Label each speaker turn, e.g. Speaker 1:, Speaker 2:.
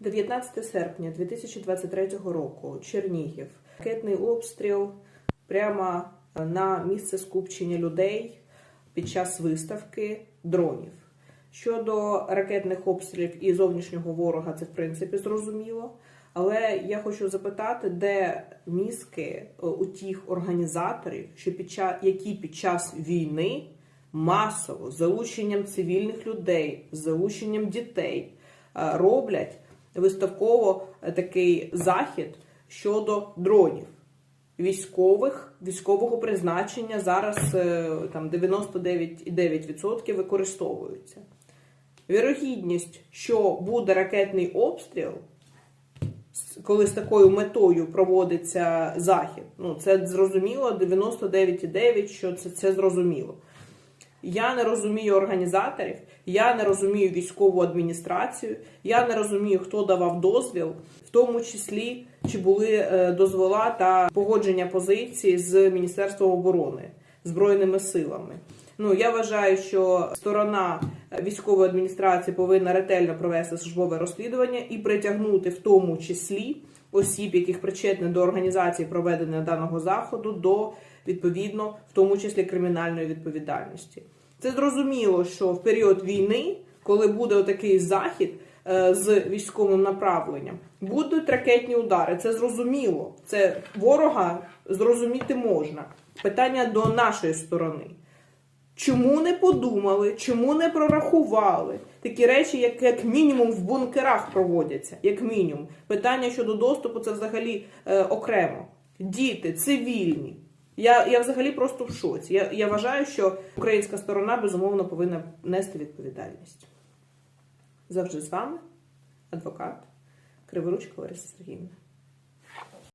Speaker 1: 19 серпня 2023 року Чернігів. Ракетний обстріл прямо на місце скупчення людей під час виставки дронів. Щодо ракетних обстрілів і зовнішнього ворога, це в принципі зрозуміло. Але я хочу запитати, де мізки е, у тих організаторів, що під час які під час війни масово залученням цивільних людей, залученням дітей е, роблять виставково е, такий захід щодо дронів військових, військового призначення зараз е, там 99,9% використовуються. Вірогідність, що буде ракетний обстріл, коли з такою метою проводиться захід, ну це зрозуміло, 99,9%, що це, це зрозуміло. Я не розумію організаторів, я не розумію військову адміністрацію, я не розумію, хто давав дозвіл, в тому числі чи були е, дозвола та погодження позиції з Міністерством оборони збройними силами. Ну я вважаю, що сторона військової адміністрації повинна ретельно провести службове розслідування і притягнути в тому числі осіб, яких причетні до організації проведення даного заходу, до відповідно, в тому числі кримінальної відповідальності. Це зрозуміло, що в період війни, коли буде отакий захід е, з військовим направленням, будуть ракетні удари. Це зрозуміло. Це ворога зрозуміти можна. Питання до нашої сторони. Чому не подумали, чому не прорахували такі речі, як, як мінімум в бункерах проводяться, як мінімум. Питання щодо доступу це взагалі е, окремо. Діти, цивільні. Я, я взагалі просто в шоці. Я, я вважаю, що українська сторона безумовно повинна нести відповідальність. Завжди з вами, адвокат Криворучка Лариса Сергіївна.